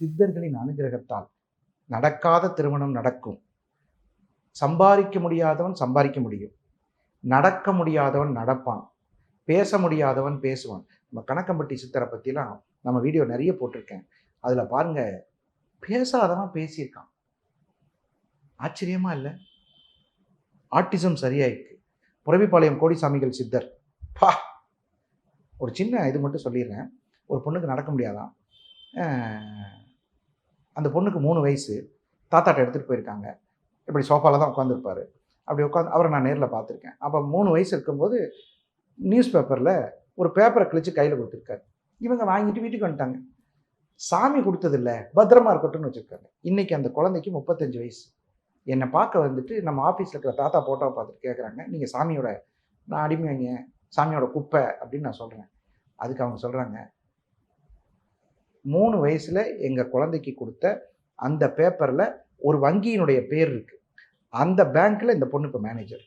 சித்தர்களின் அனுகிரகத்தால் நடக்காத திருமணம் நடக்கும். சம்பாதிக்க முடியாதவன் சம்பாதிக்க முடியும். நடக்க முடியாதவன் நடப்பான். பேச முடியாதவன் பேசுவான். நம்ம கணக்கம்பட்டி சித்தரை பற்றிலாம் நம்ம வீடியோ நிறைய போட்டிருக்கேன். அதில் பாருங்க பேசாதவன் பேசியிருக்கான். ஆச்சரியமா இல்லை? ஆட்டிசம் சரியாயிருக்கு. புறவிப்பாளையம் கோடிசாமிகள் சித்தர். பா! ஒரு சின்ன இது மட்டும் சொல்லிடுறேன். ஒரு பொண்ணுக்கு நடக்க முடியாதான். அந்த பொண்ணுக்கு மூணு வயசு தாத்தாட்ட எடுத்துகிட்டு போயிருக்காங்க. இப்படி சோஃபாவில் தான் உட்காந்துருப்பாரு அப்படி உட்காந்து அவரை நான் நேரில் பார்த்துருக்கேன். அப்போ மூணு வயசு இருக்கும்போது நியூஸ் பேப்பரில் ஒரு பேப்பரை கிழிச்சு கையில் கொடுத்துருக்காரு. இவங்க வாங்கிட்டு வீட்டுக்கு வந்துட்டாங்க. சாமி கொடுத்ததில்ல பத்திரமா இருக்கட்டும்னு வச்சுருக்காங்க இன்றைக்கி அந்த குழந்தைக்கு முப்பத்தஞ்சு வயசு. என்னை பார்க்க வந்துட்டு நம்ம ஆஃபீஸில் இருக்கிற தாத்தா ஃபோட்டோவை பார்த்துட்டு கேட்குறாங்க நீங்கள் சாமியோட நான் அடிமைங்க சாமியோட குப்பை அப்படின்னு நான் சொல்கிறேன் அதுக்கு அவங்க சொல்கிறாங்க மூணு வயசில் எங்கள் குழந்தைக்கு கொடுத்த அந்த பேப்பரில் ஒரு வங்கியினுடைய பேர் இருக்குது அந்த பேங்க்கில் இந்த பொண்ணு இப்போ மேனேஜர்